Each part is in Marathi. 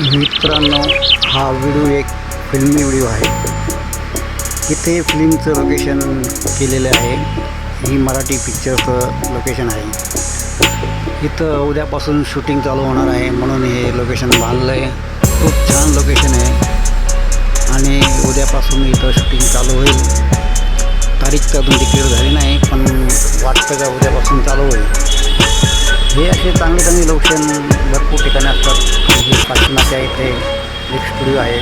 मित्रांनो हा व्हिडिओ एक फिल्मी व्हिडिओ आहे. इथे फिल्मचं लोकेशन केलेलं आहे. ही मराठी पिक्चरचं लोकेशन आहे. इथं उद्यापासून शूटिंग चालू होणार आहे म्हणून हे लोकेशन बांधलं आहे खूप छान लोकेशन आहे. आणि उद्यापासून इथं शूटिंग चालू होईल. तारीख तर अजून डिक्लेअर झाली नाही पण वाटतं का उद्यापासून चालू होईल. हे असे चांगले चांगले लोकेशन इथे एक स्टुडिओ आहे.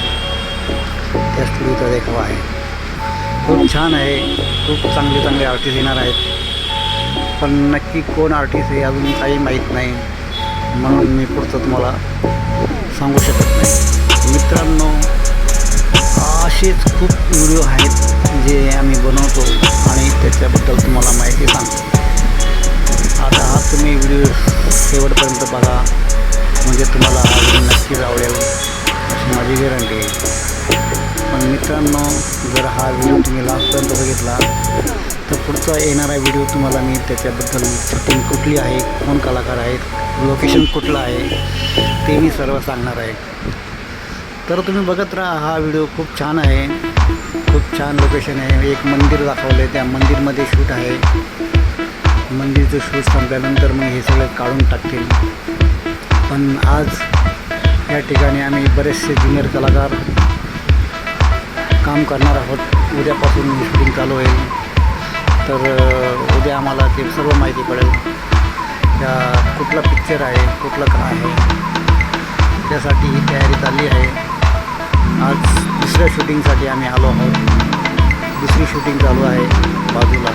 त्या स्टुडिओचा देखावा आहे. खूप छान आहे. खूप चांगले चांगले आर्टिस्ट येणार आहेत. पण नक्की कोण आर्टिस्ट आहे अजून काही माहीत नाही. म्हणून मी पुढचं तुम्हाला सांगू शकत नाही. मित्रांनो असेच खूप व्हिडिओ आहेत जे आम्ही बनवतो आणि त्याच्याबद्दल तुम्हाला माहिती सांगतो. आता हा तुम्ही व्हिडिओ शेवटपर्यंत बघा. गॅरंटी आहे पण मित्रांनो जर हा व्हिडिओ तुम्ही लास्टपर्यंत बघितला तर पुढचा येणारा व्हिडिओ तुम्हाला मी त्याच्याबद्दल शूटिंग कुठली आहे कोण कलाकार आहेत लोकेशन कुठलं आहे ते मी सर्व सांगणार आहे. तर तुम्ही बघत राहा हा व्हिडिओ खूप छान आहे. खूप छान लोकेशन आहे. एक मंदिर दाखवलं आहे त्या मंदिरमध्ये शूट आहे. मंदिरचं शूट संपल्यानंतर मग हे सगळं काढून टाकतील. पण आज या ठिकाणी आम्ही बरेचसे ज्युनियर कलाकार काम करणार आहोत. उद्यापासून शूटिंग चालू होईल. तर उद्या आम्हाला ते सर्व माहिती पडेल. त्या कुठला पिक्चर आहे कुठलं काय आहे त्यासाठी ही तयारी चालली आहे. आज दुसऱ्या शूटिंगसाठी आम्ही आलो आहोत. दुसरी शूटिंग चालू आहे बाजूला.